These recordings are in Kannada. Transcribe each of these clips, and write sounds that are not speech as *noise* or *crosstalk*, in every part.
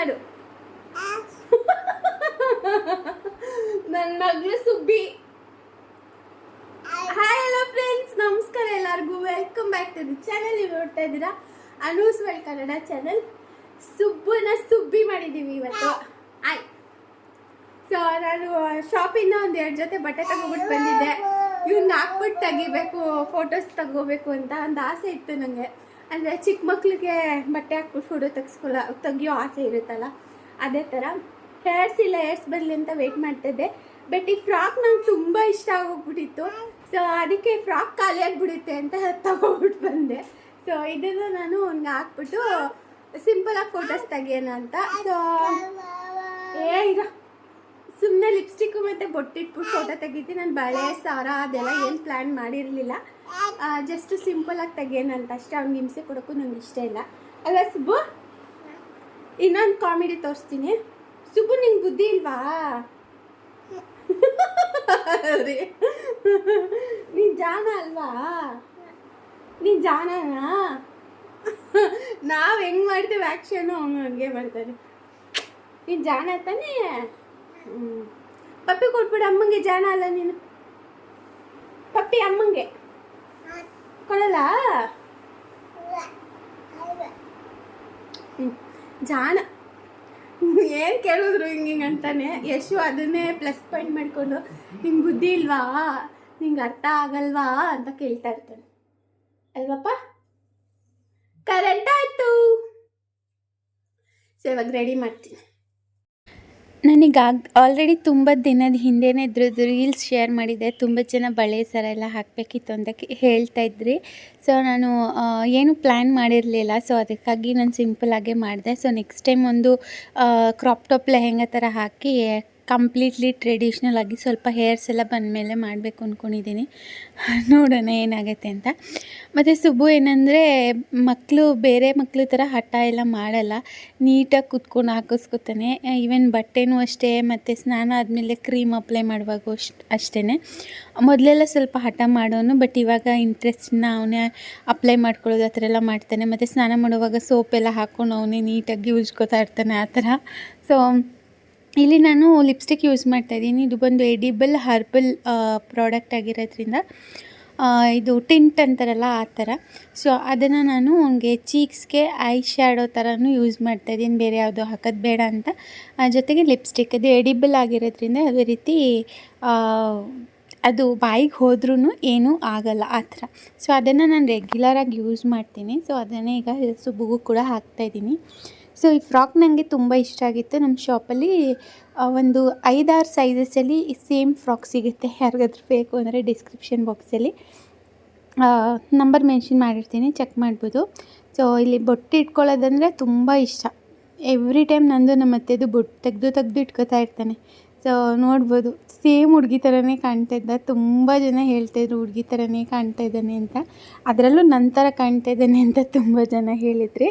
ಮಾಡು ನನ್ನ ಮಗಳು ಸುಬ್ಬಿ. ಹಾಯ್ ಹಲೋ ಫ್ರೆಂಡ್ಸ್ ನಮಸ್ಕಾರ ಎಲ್ಲರಿಗೂ. Welcome back to the channel ನೀವು ನೋಡ್ತಾ ಇದ್ದೀರಾ? ಅನೂಸ್ ವೆಲ್ ಕನ್ನಡ ಚಾನಲ್ ಸುಬ್ಬನ ಸುಬ್ಬಿ ಮಾಡಿದ್ದೀವಿ ಇವತ್ತು. ಆಯ್ ಸೊ ನಾನು ಶಾಪಿಂದ ಒಂದು ಎರಡು ಜೊತೆ ಬಟ್ಟೆ ತಗೋಬಿಟ್ಟು ಬಂದಿದ್ದೆ. ಇವ್ನ ಹಾಕ್ಬಿಟ್ಟು ತೆಗಿಬೇಕು ಫೋಟೋಸ್ ತಗೋಬೇಕು ಅಂತ ಒಂದು ಆಸೆ ಇತ್ತು ನನಗೆ ಅಂದರೆ ಚಿಕ್ಕ ಮಕ್ಳಿಗೆ ಬಟ್ಟೆ ಹಾಕ್ಬಿಟ್ಟು ಫೋಟೋ ತೆಗ್ಸ್ಕೊಳ ತೆಗಿಯೋ ಆಸೆ ಇರುತ್ತಲ್ಲ, ಅದೇ ಥರ ಹೇರ್ಸ್ ಇಲ್ಲ ಹೇರ್ಸ್ ಬರಲಿ ಅಂತ ವೆಯ್ಟ್ ಮಾಡ್ತಿದ್ದೆ. ಬಟ್ ಈ ಫ್ರಾಕ್ ನಂಗೆ ತುಂಬ ಇಷ್ಟ ಆಗೋಗ್ಬಿಟ್ಟಿತ್ತು. ಸೊ ಅದಕ್ಕೆ ಫ್ರಾಕ್ ಖಾಲಿ ಆಗಿಬಿಡುತ್ತೆ ಅಂತ ತಗೋಬಿಟ್ಟು ಬಂದೆ. ಸೊ ಇದನ್ನು ನಾನು ಅವ್ನಿಗೆ ಹಾಕ್ಬಿಟ್ಟು ಸಿಂಪಲಾಗಿ ಫೋಟೋಸ್ ತೆಗಿಯೋಣ ಅಂತ. ಸೊ ಏ ಈಗ ಸುಮ್ಮನೆ ಲಿಪ್ಸ್ಟಿಕ್ಕು ಮತ್ತು ಬೊಟ್ಟಿಟ್ಬಿಟ್ಟು ಫೋಟೋ ತೆಗಿತೀನಿ. ನಾನು ಬಳೆ, ಸಾರ ಅದೆಲ್ಲ ಏನು ಪ್ಲ್ಯಾನ್ ಮಾಡಿರಲಿಲ್ಲ. ಜಸ್ಟ್ ಸಿಂಪಲಾಗಿ ತೆಗಿಯೋಣ ಅಂತ ಅಷ್ಟೇ. ಅವ್ನಿಗೆ ಹಿಂಸೆ ಕೊಡೋಕ್ಕೂ ನಂಗೆ ಇಷ್ಟ ಇಲ್ಲ. ಅಲ್ಲ, ಸುಬ್ಬು? ಇನ್ನೊಂದು ಕಾಮಿಡಿ ತೋರಿಸ್ತೀನಿ. ಸುಬ್ಬು, ನಿಂಗೆ ಬುದ್ಧಿ ಇಲ್ವಾ? ರೀ ಜಾನ ಜಾಣ ಅಲ್ವಾ? ನೀನು ಜಾಣನಾ? ನಾವು ಹೆಂಗೆ ಮಾಡ್ತೀವಿ ಆ್ಯಕ್ಷನು ಅವನು ಹಂಗೆ ಮಾಡ್ತಾನೆ. ನೀನು ಜಾಣ ತಾನೇ. ಪಪ್ಪಿ ಕೊಟ್ಬಿಡು, ಅಮ್ಮಂಗೆ ಜಾಣ ಅಲ್ಲ ನೀನು. ಪಪ್ಪಿ, ಅಮ್ಮಂಗೆ. ಹ್ಮ್. ಜಾಣ ಏನು ಕೇಳಿದ್ರು ಹಿಂಗೆ ಹಿಂಗೆ ಅಂತಾನೆ. ಯಶು ಅದನ್ನೇ ಪ್ಲಸ್ ಪಾಯಿಂಟ್ ಮಾಡಿಕೊಂಡು, ನಿಂಗೆ ಬುದ್ಧಿ ಇಲ್ವಾ? ನಿಂಗ್ ಅರ್ಥ ಆಗಲ್ವಾ? ಅಂತ ಕೇಳ್ತಾ ಇರ್ತಾನೆ. ಅಲ್ವಪ್ಪ? ಕರೆಂಟ್ ಆಯ್ತು. ಸೊ ರೆಡಿ ಮಾಡ್ತೀನಿ. ನನಗೆ ಆಗ್ ಆಲ್ರೆಡಿ ತುಂಬ ದಿನದ ಹಿಂದೆನೇ ಇದ್ರದ್ದು ರೀಲ್ಸ್ ಶೇರ್ ಮಾಡಿದ್ದೆ ತುಂಬ ಜನ ಬಳೆ ಸರ ಎಲ್ಲ ಹಾಕಬೇಕಿತ್ತು ಅಂತ ಹೇಳ್ತಾ ಇದ್ರಿ. ಸೊ ನಾನು ಏನು ಪ್ಲ್ಯಾನ್ ಮಾಡಿರಲಿಲ್ಲ. ಸೊ ಅದಕ್ಕಾಗಿ ನಾನು ಸಿಂಪಲ್ ಆಗೇ ಮಾಡಿದೆ. ಸೊ ನೆಕ್ಸ್ಟ್ ಟೈಮ್ ಒಂದು ಕ್ರಾಪ್ ಟಾಪ್ ಲೆಹೆಂಗ ಥರ ಹಾಕಿ ಕಂಪ್ಲೀಟ್ಲಿ ಟ್ರೆಡಿಷ್ನಲ್ ಆಗಿ ಸ್ವಲ್ಪ ಹೇರ್ಸ್ ಎಲ್ಲ ಬಂದಮೇಲೆ ಮಾಡಬೇಕು ಅಂದ್ಕೊಂಡಿದ್ದೀನಿ *laughs* ನೋಡೋಣ ಏನಾಗುತ್ತೆ ಅಂತ. ಮತ್ತು ಸುಬ್ಬು ಏನಂದರೆ ಮಕ್ಕಳು ಬೇರೆ ಮಕ್ಕಳು ಥರ ಹಠ ಎಲ್ಲ ಮಾಡಲ್ಲ. ನೀಟಾಗಿ ಕುತ್ಕೊಂಡು ಹಾಕಿಸ್ಕೊತಾನೆ. ಈವನ್ ಬಟ್ಟೆನೂ ಅಷ್ಟೇ, ಮತ್ತು ಸ್ನಾನ ಆದಮೇಲೆ ಕ್ರೀಮ್ ಅಪ್ಲೈ ಮಾಡುವಾಗ ಅಷ್ಟು ಮೊದಲೆಲ್ಲ ಸ್ವಲ್ಪ ಹಠ ಮಾಡೋನು ಬಟ್ ಇವಾಗ ಇಂಟ್ರೆಸ್ಟ್ನ ಅವನೇ ಅಪ್ಲೈ ಮಾಡ್ಕೊಳ್ಳೋದು ಆ ಥರ ಎಲ್ಲ ಮಾಡ್ತಾನೆ. ಮತ್ತು ಸ್ನಾನ ಮಾಡುವಾಗ ಸೋಪ್ ಎಲ್ಲ ಹಾಕ್ಕೊಂಡು ಅವನೇ ನೀಟಾಗಿ ಉಜ್ಕೋತಾ ಇರ್ತಾನೆ ಆ ಥರ. ಸೊ ಇಲ್ಲಿ ನಾನು ಲಿಪ್ಸ್ಟಿಕ್ ಯೂಸ್ ಮಾಡ್ತಾ ಇದ್ದೀನಿ. ಇದು ಬಂದು ಎಡಿಬಲ್ ಹರ್ಬಲ್ ಪ್ರಾಡಕ್ಟ್ ಆಗಿರೋದ್ರಿಂದ. ಇದು ಟಿಂಟ್ ಅಂತಾರಲ್ಲ ಆ ಥರ ಸೊ, ಅದನ್ನು ನಾನು ಹಂಗೆ ಚೀಕ್ಸ್ಗೆ ಐ ಶ್ಯಾಡೋ ಥರನೂ ಯೂಸ್ ಮಾಡ್ತಾ ಇದ್ದೀನಿ. ಬೇರೆ ಯಾವುದೋ ಹಾಕೋದು ಬೇಡ ಅಂತ. ಜೊತೆಗೆ ಲಿಪ್ಸ್ಟಿಕ್, ಅದು ಎಡಿಬಲ್ ಆಗಿರೋದ್ರಿಂದ ಅದೇ ರೀತಿ ಅದು ಬಾಯಿಗೆ ಹೋದ್ರೂ ಏನೂ ಆಗಲ್ಲ ಆ ಥರ ಸೊ, ಅದನ್ನು ನಾನು ರೆಗ್ಯುಲರಾಗಿ ಯೂಸ್ ಮಾಡ್ತೀನಿ. ಸೊ, ಅದನ್ನೇ ಈಗ ಸುಬ್ಬುಗೂ ಕೂಡ ಹಾಕ್ತಾಯಿದ್ದೀನಿ ಸೊ, ಈ ಫ್ರಾಕ್ ನನಗೆ ತುಂಬ ಇಷ್ಟ ಆಗಿತ್ತು. ನಮ್ಮ ಶಾಪಲ್ಲಿ ಒಂದು ಐದಾರು ಸೈಜಸಲ್ಲಿ ಸೇಮ್ ಫ್ರಾಕ್ ಸಿಗುತ್ತೆ. ಯಾರಿಗಾದ್ರೂ ಬೇಕು ಅಂದರೆ ಡಿಸ್ಕ್ರಿಪ್ಷನ್ ಬಾಕ್ಸಲ್ಲಿ ನಂಬರ್ ಮೆನ್ಷನ್ ಮಾಡಿರ್ತೀನಿ ಚೆಕ್ ಮಾಡ್ಬೋದು. ಸೊ ಇಲ್ಲಿ ಬೊಟ್ಟು ಇಟ್ಕೊಳ್ಳೋದಂದರೆ ತುಂಬ ಇಷ್ಟ. ಎವ್ರಿ ಟೈಮ್ ನಂದು ನಮ್ಮ ಅತ್ತೆದು ಬೊಟ್ಟು ತೆಗೆದು ತೆಗೆದು ಇಟ್ಕೋತಾ ಇರ್ತಾನೆ. ಸೊ ನೋಡ್ಬೋದು. ಸೇಮ್ ಹುಡುಗಿ ಥರನೇ ಕಾಣ್ತಾ ಇದ್ದ. ತುಂಬ ಜನ ಹೇಳ್ತಾಯಿದ್ರು ಹುಡುಗಿ ಥರನೇ ಕಾಣ್ತಾ ಇದ್ದಾನೆ ಅಂತ. ಅದರಲ್ಲೂ ನನ್ನ ಥರ ಕಾಣ್ತಾ ಇದ್ದಾನೆ ಅಂತ ತುಂಬ ಜನ ಹೇಳಿದ್ರಿ.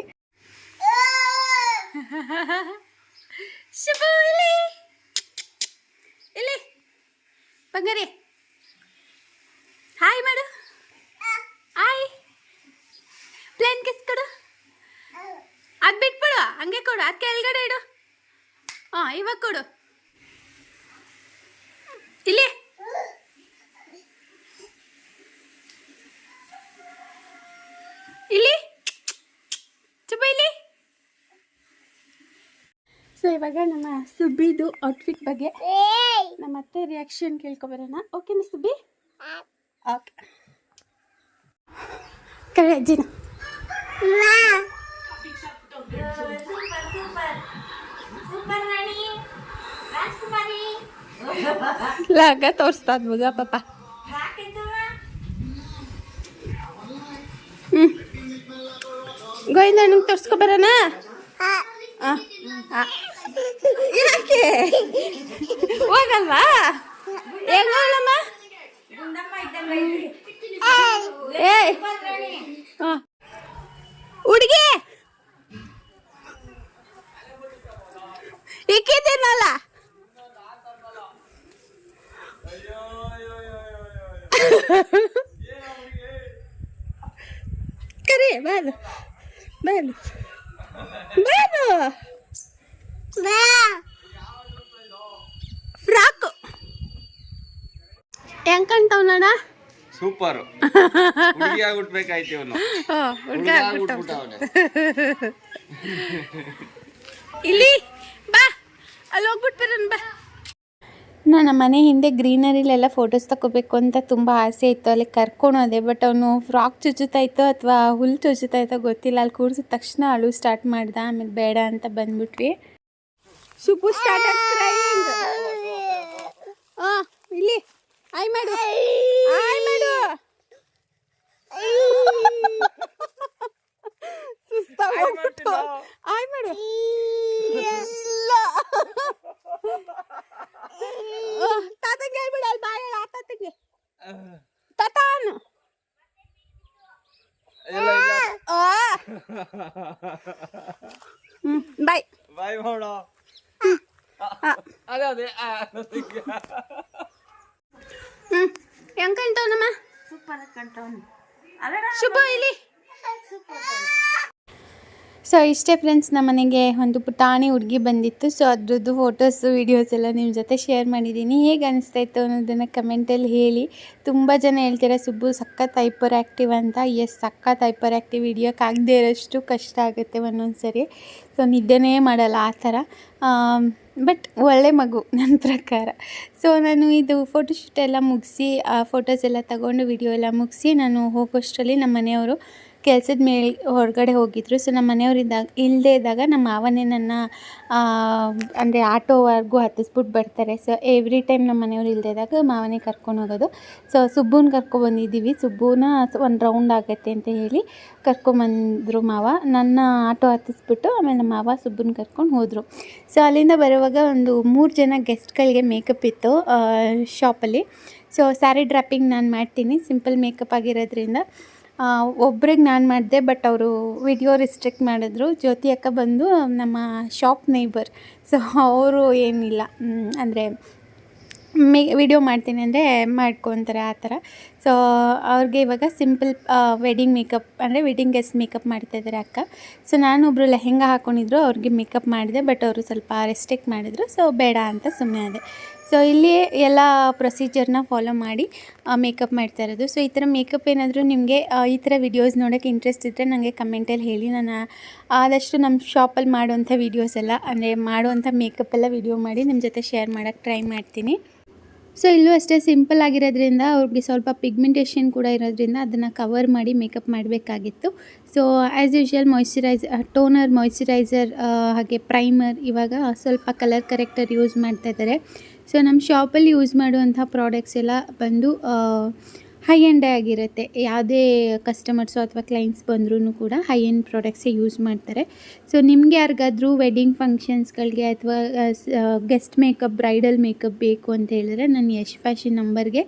ಶುಭ ಇಲ್ಲಿ ಇಲ್ಲಿ ಬಂಗಾರಿ. ಹಾಯ್ ಮಾಡು. ಹಾಯ್ ಪ್ಲೇನ್ ಕಿಸ್ ಕೊಡು. ಅದು ಬಿಟ್ಬಿಡು. ಹಂಗೆ ಕೊಡು. ಅದು ಕೆಳಗಡೆ ಇಡು. ಹಾಂ, ಇವಾಗ ಕೊಡು. ಇಲ್ಲಿ ಇಲ್ಲಿ ಚುಬ್ಬ ಇಲ್ಲಿ ಸೊ ಇವಾಗ ನಮ್ಮ ಸುಬ್ಬಿದು ಔಟ್ಫಿಟ್ ಬಗ್ಗೆ ನಮ್ಮ ಅತ್ತೆ ರಿಯಾಕ್ಷನ್ ಕೇಳ್ಕೊಬರೋಣ ಓಕೆನಾ ಸುಬ್ಬಿ? ಓಕೆ ಕರೆ ಅಜ್ಜಿನ ಲಾಗ ತೋರಿಸ್ತಾ ಮಗ ಪಾಪ. ಹ್ಞೂ ಗೋವಿಂದ ನಂಗೆ ತೋರಿಸ್ಕೊಬರೋಣ ಹಾಂ. ಆ. ಯಾಕೆ ಹೋಗಲ್ವಾ? ಹೆಂಗ ಹೋಗಲ್ಲಮ್ಮ ಏಯ್ ಆ. ಹುಡುಗಿ! ಇಕ್ಕಿದ್ದೀನಲ್ಲ ಕರಿ ಬಾನು ಬಾನು ಬಾರು ಫ್ರಾಕ್. ಹೆಂಗ್ ಕಾಣ್ತಾವ್ ನೋಡ? ಸೂಪರ್. ಹುಡುಗಿ ಆಗ್ಬಿಟ್ಬೇಕಾಯ್ತು ಇವನು. ಹುಡುಗ ಆಗ್ಬಿಟ್ಬಿಟ್ಟ ಅವನು ಇಲ್ಲಿ ಬಾ. ಅಲ್ಲಿ ಹೋಗ್ಬಿಟ್ಟು ಬರೋಣ ಬಾ. ನನ್ನ ಮನೆ ಹಿಂದೆ ಗ್ರೀನರಿಲೆಲ್ಲ ಫೋಟೋಸ್ ತಗೋಬೇಕು ಅಂತ ತುಂಬ ಆಸೆ ಇತ್ತು. ಅಲ್ಲಿ ಕರ್ಕೊಂಡು ಹೋದೆ ಬಟ್ ಅವನು ಫ್ರಾಕ್ ಚುಚ್ಚುತ್ತಾ ಇತ್ತು ಅಥವಾ ಹುಲ್ಲು ಚುಚ್ಚುತ್ತಾ ಇತ್ತೋ ಗೊತ್ತಿಲ್ಲ. ಅಲ್ಲಿ ಕೂರಿಸಿದ ತಕ್ಷಣ ಅಳು ಸ್ಟಾರ್ಟ್ ಮಾಡ್ದ. ಆಮೇಲೆ ಬೇಡ ಅಂತ ಬಂದ್ಬಿಟ್ವಿ. ಸುಬ್ಬು ಸ್ಟಾರ್ಟ್ ಕ್ರೈಯಿಂಗ್ ಆ ಇಲ್ಲಿ. ಐ ಮಾಡು ಐ ಮಾಡು ಸುಸ್ತಾಗ್ಬಿಟ್ಟು ಆಯ್ ಮಾಡು ತಾತಂಗೆ ಹೇಳ್ಬಿಡು ಅಲ್ಲಿ ಬಾಯ್ ಆ ತಾತಂಗೆ. ತಾತಾನು. ಇಲ್ಲ *laughs* ಇಲ್ಲ ಹ್ಮ್ ಬಾಯ್ ಬಾಯ್ ಮಾಡೋ ಅದೇ ಅದೇ. ಆ, ಅದಕ್ಕೆ. ಹ್ಮ್ ಹೆಂಗ್ ಕಾಣ್ತಾವನಮ್ಮ ಶುಭ ಇಲ್ಲಿ. ಸೊ ಇಷ್ಟೇ ಫ್ರೆಂಡ್ಸ್ ನಮ್ಮ ಮನೆಗೆ ಒಂದು ಪುಟಾಣಿ ಹುಡುಗಿ ಬಂದಿತ್ತು. ಸೊ ಅದ್ರದ್ದು ಫೋಟೋಸು ವೀಡಿಯೋಸ್ ಎಲ್ಲ ನಿಮ್ಮ ಜೊತೆ ಶೇರ್ ಮಾಡಿದ್ದೀನಿ ಹೇಗೆ ಅನಿಸ್ತಾ ಇತ್ತು ಅನ್ನೋದನ್ನು ಕಮೆಂಟಲ್ಲಿ ಹೇಳಿ. ತುಂಬ ಜನ ಹೇಳ್ತೀರ ಸುಬ್ಬು ಸಖತ್ ಹೈಪರ್ ಆ್ಯಕ್ಟಿವ್ ಅಂತ. ಎಸ್ ಸಖತ್ ಹೈಪರ್ ಆ್ಯಕ್ಟಿವ್ ಹಿಡಿಯೋಕ್ಕಾಗದೇ ಇರೋಷ್ಟು ಕಷ್ಟ ಆಗುತ್ತೆ ಒಂದೊಂದು ಸರಿ ಸೊ ನಿದ್ದೆನೇ ಮಾಡಲ್ಲ ಆ ಥರ. ಬಟ್ ಒಳ್ಳೆ ಮಗು ನನ್ನ ಪ್ರಕಾರ. ಸೊ ನಾನು ಇದು ಫೋಟೋಶೂಟ್ ಎಲ್ಲ ಮುಗಿಸಿ ಫೋಟೋಸ್ ಎಲ್ಲ ತಗೊಂಡು ವಿಡಿಯೋ ಎಲ್ಲ ಮುಗಿಸಿ, ನಾನು ಹೋಗೋಷ್ಟರಲ್ಲಿ ನಮ್ಮ ಮನೆಯವರು ಕೆಲಸದ ಮೇಲೆ ಹೊರಗಡೆ ಹೋಗಿದ್ರು. ಸೊ ನಮ್ಮ ಮನೆಯವರಿದ್ದಾಗ ಇಲ್ಲದೇ ಇದ್ದಾಗ ನಮ್ಮ ಮಾವನೇ ನನ್ನ ಅಂದರೆ ಆಟೋವರೆಗೂ ಹತ್ತಿಸ್ಬಿಟ್ಟು ಬರ್ತಾರೆ. ಸೊ ಎವ್ರಿ ಟೈಮ್ ನಮ್ಮ ಮನೆಯವ್ರು ಇಲ್ಲದೇ ಇದ್ದಾಗ ಮಾವನೇ ಕರ್ಕೊಂಡು ಹೋಗೋದು. ಸೊ ಸುಬ್ಬುನ ಕರ್ಕೊಬಂದಿದ್ದೀವಿ ಸುಬ್ಬುನ ಒಂದು ರೌಂಡ್ ಆಗತ್ತೆ ಅಂತ ಹೇಳಿ ಕರ್ಕೊಂಬಂದರು ಮಾವ. ನನ್ನ ಆಟೋ ಹತ್ತಿಸ್ಬಿಟ್ಟು ಆಮೇಲೆ ನಮ್ಮ ಮಾವ ಸುಬ್ಬುನ ಕರ್ಕೊಂಡು ಹೋದರು. ಸೊ ಅಲ್ಲಿಂದ ಬರುವಾಗ ಒಂದು ಮೂರು ಜನ ಗೆಸ್ಟ್ಗಳಿಗೆ ಮೇಕಪ್ ಇತ್ತು ಶಾಪಲ್ಲಿ ಸೊ ಸ್ಯಾರಿ ಡ್ರಾಪಿಂಗ್ ನಾನು ಮಾಡ್ತೀನಿ. ಸಿಂಪಲ್ ಮೇಕಪ್ ಆಗಿರೋದ್ರಿಂದ ಒಬ್ರಿಗೆ ನಾನು ಮಾಡಿದೆ ಬಟ್ ಅವರು ವಿಡಿಯೋ ರಿಸ್ಟ್ರಿಕ್ಟ್ ಮಾಡಿದ್ರು. ಜ್ಯೋತಿ ಅಕ್ಕ ಬಂದು ನಮ್ಮ ಶಾಪ್ ನೇಬರ್ ಸೊ ಅವರು ಏನಿಲ್ಲ. ಅಂದರೆ ಮೇ ವಿಡಿಯೋ ಮಾಡ್ತೀನಿ ಅಂದರೆ ಮಾಡ್ಕೊತಾರೆ ಆ ಥರ. ಸೊ ಅವ್ರಿಗೆ ಇವಾಗ ಸಿಂಪಲ್ ವೆಡ್ಡಿಂಗ್ ಮೇಕಪ್ ಅಂದರೆ ವೆಡ್ಡಿಂಗ್ ಗೆಸ್ಟ್ ಮೇಕಪ್ ಮಾಡ್ತಾ ಇದ್ದಾರೆ ಅಕ್ಕ. ಸೊ ನಾನೊಬ್ಬರು ಲೆಹೆಂಗಾ ಹಾಕ್ಕೊಂಡಿದ್ರು ಅವ್ರಿಗೆ ಮೇಕಪ್ ಮಾಡಿದೆ ಬಟ್ ಅವರು ಸ್ವಲ್ಪ ರೆಸ್ಟ್ರಿಕ್ಟ್ ಮಾಡಿದರು. ಸೊ ಬೇಡ ಅಂತ ಸುಮ್ಮನೆ ಆದೆ. ಸೊ ಇಲ್ಲಿ ಎಲ್ಲ ಪ್ರೊಸೀಜರ್ನ ಫಾಲೋ ಮಾಡಿ ಮೇಕಪ್ ಮಾಡ್ತಾ ಇರೋದು. ಸೊ ಈ ಥರ ಮೇಕಪ್ ಏನಾದರೂ ನಿಮಗೆ ಈ ಥರ ವಿಡಿಯೋಸ್ ನೋಡೋಕ್ಕೆ ಇಂಟ್ರೆಸ್ಟ್ ಇದ್ದರೆ ನನಗೆ ಕಮೆಂಟಲ್ಲಿ ಹೇಳಿ. ನಾನು ಆದಷ್ಟು ನಮ್ಮ ಶಾಪಲ್ಲಿ ಮಾಡುವಂಥ ವೀಡಿಯೋಸ್ ಎಲ್ಲ, ಅಂದರೆ ಮಾಡುವಂಥ ಮೇಕಪ್ ಎಲ್ಲ ವೀಡಿಯೋ ಮಾಡಿ ನಿಮ್ಮ ಜೊತೆ ಶೇರ್ ಮಾಡೋಕ್ಕೆ ಟ್ರೈ ಮಾಡ್ತೀನಿ. ಸೊ ಇಲ್ಲೂ ಅಷ್ಟೇ ಸಿಂಪಲ್ ಆಗಿರೋದ್ರಿಂದ ಅವ್ರಿಗೆ ಸ್ವಲ್ಪ ಪಿಗ್ಮೆಂಟೇಷನ್ ಕೂಡ ಇರೋದ್ರಿಂದ ಅದನ್ನು ಕವರ್ ಮಾಡಿ ಮೇಕಪ್ ಮಾಡಬೇಕಾಗಿತ್ತು. So as usual moisturise toner moisturiser ಹಾಗೆ ಪ್ರೈಮರ್ ಇವಾಗ ಸ್ವಲ್ಪ ಕಲರ್ ಕರೆಕ್ಟರ್ ಯೂಸ್ ಮಾಡ್ತಾ ಇದ್ದಾರೆ. ಸೊ ನಮ್ಮ ಶಾಪಲ್ಲಿ ಯೂಸ್ ಮಾಡುವಂಥ ಪ್ರಾಡಕ್ಟ್ಸ್ ಎಲ್ಲ ಬಂದು ಹೈ ಎಂಡೇ ಆಗಿರುತ್ತೆ ಯಾವುದೇ ಕಸ್ಟಮರ್ಸು ಅಥವಾ ಕ್ಲೈಂಟ್ಸ್ ಬಂದ್ರೂ ಕೂಡ ಹೈ ಎಂಡ್ ಪ್ರಾಡಕ್ಟ್ಸೇ ಯೂಸ್ ಮಾಡ್ತಾರೆ. ಸೊ ನಿಮಗೆ ಯಾರಿಗಾದರೂ ವೆಡ್ಡಿಂಗ್ ಫಂಕ್ಷನ್ಸ್ಗಳಿಗೆ ಅಥವಾ ಗೆಸ್ಟ್ ಮೇಕಪ್ ಬ್ರೈಡಲ್ ಮೇಕಪ್ ಬೇಕು ಅಂತ ಹೇಳಿದ್ರೆ ನಾನು ಯಶ್ ಫ್ಯಾಷನ್ ನಂಬರ್ಗೆ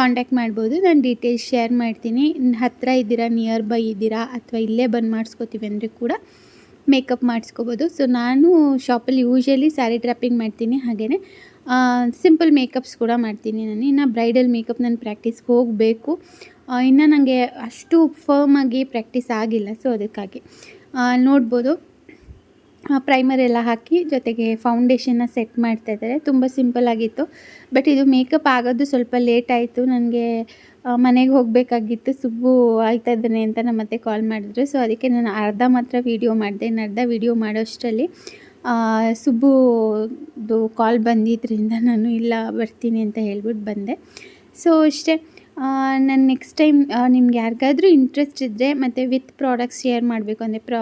ಕಾಂಟ್ಯಾಕ್ಟ್ ಮಾಡ್ಬೋದು. ನಾನು ಡೀಟೇಲ್ಸ್ ಶೇರ್ ಮಾಡ್ತೀನಿ. ಹತ್ತಿರ ಇದ್ದೀರಾ ನಿಯರ್ ಬೈ ಇದ್ದೀರಾ ಅಥವಾ ಇಲ್ಲೇ ಬಂದು ಮಾಡಿಸ್ಕೋತೀವಿ ಅಂದರೆ ಕೂಡ ಮೇಕಪ್ ಮಾಡಿಸ್ಕೋಬೋದು. ಸೊ ನಾನು ಶಾಪಲ್ಲಿ ಯೂಶ್ವಲಿ ಸ್ಯಾರಿ ಡ್ರಾಪಿಂಗ್ ಮಾಡ್ತೀನಿ. ಹಾಗೆಯೇ ಸಿಂಪಲ್ ಮೇಕಪ್ಸ್ ಕೂಡ ಮಾಡ್ತೀನಿ ನಾನು. ಇನ್ನು ಬ್ರೈಡಲ್ ಮೇಕಪ್ ನಾನು ಪ್ರ್ಯಾಕ್ಟೀಸ್ಗೆ ಹೋಗಬೇಕು. ಇನ್ನು ನನಗೆ ಅಷ್ಟು ಫರ್ಮ್ ಆಗಿ ಪ್ರಾಕ್ಟೀಸ್ ಆಗಿಲ್ಲ ಸೊ ಅದಕ್ಕಾಗಿ. ನೋಡ್ಬೋದು. ಪ್ರೈಮರ್ ಎಲ್ಲ ಹಾಕಿ ಜೊತೆಗೆ ಫೌಂಡೇಶನ್ನ ಸೆಟ್ ಮಾಡ್ತಾ ಇದ್ದಾರೆ. ತುಂಬ ಸಿಂಪಲ್ ಆಗಿತ್ತು. ಬಟ್ ಇದು ಮೇಕಪ್ ಆಗೋದು ಸ್ವಲ್ಪ ಲೇಟ್ ಆಯಿತು. ನನಗೆ ಮನೆಗೆ ಹೋಗಬೇಕಾಗಿತ್ತು. ಸುಬ್ಬು ಆಯ್ತಾ ಇದ್ದಾನೆ ಅಂತ ನಮ್ಮ ಮತ್ತೆ ಕಾಲ್ ಮಾಡಿದ್ರು. ಸೊ ಅದಕ್ಕೆ ನಾನು ಅರ್ಧ ಮಾತ್ರ ವೀಡಿಯೋ ಮಾಡಿದೆ. ಇನ್ನು ಅರ್ಧ ವೀಡಿಯೋ ಮಾಡೋಷ್ಟರಲ್ಲಿ. ಸುಬ್ಬುದು ಕಾಲ್ ಬಂದಿದ್ದರಿಂದ ನಾನು ಇಲ್ಲ, ಬರ್ತೀನಿ ಅಂತ ಹೇಳ್ಬಿಟ್ಟು ಬಂದೆ. ಸೊ ಅಷ್ಟೇ ನಾನು ನೆಕ್ಸ್ಟ್ ಟೈಮ್ ನಿಮ್ಗೆ ಯಾರಿಗಾದರೂ ಇಂಟ್ರೆಸ್ಟ್ ಇದ್ದರೆ ಮತ್ತು ವಿತ್ ಪ್ರಾಡಕ್ಟ್ಸ್ ಶೇರ್ ಮಾಡಬೇಕು, ಅಂದರೆ ಪ್ರಾ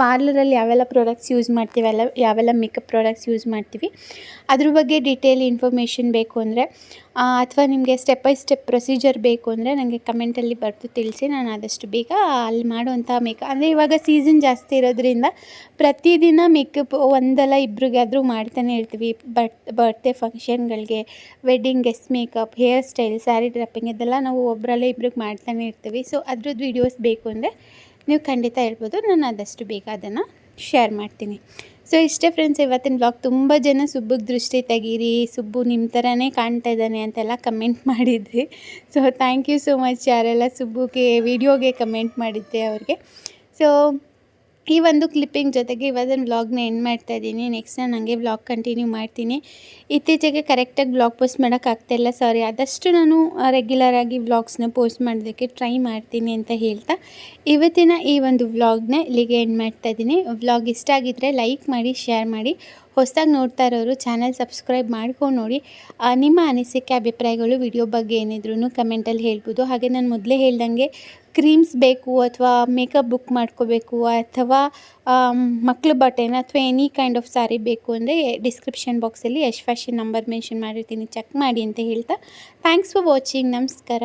ಪಾರ್ಲರಲ್ಲಿ ಯಾವೆಲ್ಲ ಪ್ರಾಡಕ್ಟ್ಸ್ ಯೂಸ್ ಮಾಡ್ತೀವಿ ಎಲ್ಲ ಯಾವೆಲ್ಲ ಮೇಕಪ್ ಪ್ರಾಡಕ್ಟ್ಸ್ ಯೂಸ್ ಮಾಡ್ತೀವಿ, ಅದ್ರ ಬಗ್ಗೆ ಡೀಟೇಲ್ ಇನ್ಫಾರ್ಮೇಷನ್ ಬೇಕು ಅಂದರೆ ಅಥವಾ ನಿಮಗೆ ಸ್ಟೆಪ್ ಬೈ ಸ್ಟೆಪ್ ಪ್ರೊಸೀಜರ್ ಬೇಕು ಅಂದರೆ ನನಗೆ ಕಮೆಂಟಲ್ಲಿ ಬರೆದು ತಿಳಿಸಿ, ನಾನು ಆದಷ್ಟು ಬೇಗ ಅಲ್ಲಿ ಮಾಡುವಂಥ ಮೇಕಪ್ ಅಂದರೆ ಇವಾಗ ಸೀಸನ್ ಜಾಸ್ತಿ ಇರೋದ್ರಿಂದ ಪ್ರತಿದಿನ ಮೇಕಪ್ ಒಂದಲ್ಲ ಇಬ್ರಿಗಾದರೂ ಮಾಡ್ತಾನೆ ಇರ್ತೀವಿ. Birth birthday ಫಂಕ್ಷನ್ಗಳಿಗೆ wedding guest makeup hair style sari draping ಇದೆಲ್ಲ ನಾವು ಒಬ್ಬರಲ್ಲೇ ಇಬ್ರಿಗೆ ಮಾಡ್ತಾನೆ ಇರ್ತೀವಿ. ಸೊ ಅದ್ರದ್ದು ವೀಡಿಯೋಸ್ ಬೇಕು ಅಂದರೆ ನೀವು ಖಂಡಿತ ಹೇಳ್ಬೋದು, ನಾನು ಆದಷ್ಟು ಬೇಗ ಅದನ್ನು ಶೇರ್ ಮಾಡ್ತೀನಿ. ಸೊ ಇಷ್ಟೇ ಫ್ರೆಂಡ್ಸ್ ಇವತ್ತಿನ ಬ್ಲಾಗ್ ತುಂಬ ಜನ ಸುಬ್ಬಗೆ ದೃಷ್ಟಿ ತೆಗೀರಿ, ಸುಬ್ಬು ನಿಮ್ಮ ಥರನೇ ಕಾಣ್ತಾ ಇದ್ದಾನೆ ಅಂತೆಲ್ಲ ಕಮೆಂಟ್ ಮಾಡಿದ್ರಿ. So thank you so much ಯಾರೆಲ್ಲ ಸುಬ್ಬುಗೆ ವಿಡಿಯೋಗೆ ಕಮೆಂಟ್ ಮಾಡಿದ್ದೆ ಅವ್ರಿಗೆ. ಸೊ ಈ ಒಂದು ಕ್ಲಿಪ್ಪಿಂಗ್ ಜೊತೆಗೆ ಇವತ್ತಿನ ವ್ಲಾಗ್ನ ಎಂಡ್ ಮಾಡ್ತಾ ಇದ್ದೀನಿ. ನೆಕ್ಸ್ಟ್ ನಾನು ಹಂಗೆ ವ್ಲಾಗ್ ಕಂಟಿನ್ಯೂ ಮಾಡ್ತೀನಿ. ಇತ್ತೀಚೆಗೆ ಕರೆಕ್ಟಾಗಿ ವ್ಲಾಗ್ ಪೋಸ್ಟ್ ಮಾಡೋಕ್ಕಾಗ್ತಾಯಿಲ್ಲ ಸಾರಿ ಆದಷ್ಟು ನಾನು ರೆಗ್ಯುಲರ್ ಆಗಿ ವ್ಲಾಗ್ಸ್ನ ಪೋಸ್ಟ್ ಮಾಡೋದಕ್ಕೆ ಟ್ರೈ ಮಾಡ್ತೀನಿ ಅಂತ ಹೇಳ್ತಾ ಇವತ್ತಿನ ಈ ಒಂದು ವ್ಲಾಗ್ನ ಇಲ್ಲಿಗೆ ಎಂಡ್ ಮಾಡ್ತಾ ಇದ್ದೀನಿ. ವ್ಲಾಗ್ ಇಷ್ಟ ಆಗಿದ್ದರೆ ಲೈಕ್ ಮಾಡಿ ಶೇರ್ ಮಾಡಿ. ಹೊಸದಾಗಿ ನೋಡ್ತಾ ಇರೋರು ಚಾನಲ್ ಸಬ್ಸ್ಕ್ರೈಬ್ ಮಾಡ್ಕೊಂಡು ನೋಡಿ. ನಿಮ್ಮ ಅನಿಸಿಕೆ, ಅಭಿಪ್ರಾಯಗಳು ವಿಡಿಯೋ ಬಗ್ಗೆ ಏನಿದ್ರು ಕಮೆಂಟಲ್ಲಿ ಹೇಳ್ಬೋದು. ಹಾಗೆ ನಾನು ಮೊದಲೇ ಹೇಳ್ದಂಗೆ ಕ್ರೀಮ್ಸ್ ಬೇಕು ಅಥವಾ ಮೇಕಪ್ ಬುಕ್ ಮಾಡ್ಕೋಬೇಕು ಅಥವಾ ಮಕ್ಳ ಬಟ್ಟೆನ ಅಥವಾ ಎನಿ ಕೈಂಡ್ ಆಫ್ ಸಾರಿ ಬೇಕು ಅಂದರೆ ಡಿಸ್ಕ್ರಿಪ್ಷನ್ ಬಾಕ್ಸಲ್ಲಿ ಯಶ್ ಫ್ಯಾಷನ್ ನಂಬರ್ ಮೆನ್ಷನ್ ಮಾಡಿರ್ತೀನಿ. ಚೆಕ್ ಮಾಡಿ ಅಂತ ಹೇಳ್ತಾ. ಥ್ಯಾಂಕ್ಸ್ ಫಾರ್ ವಾಚಿಂಗ್ ನಮಸ್ಕಾರ.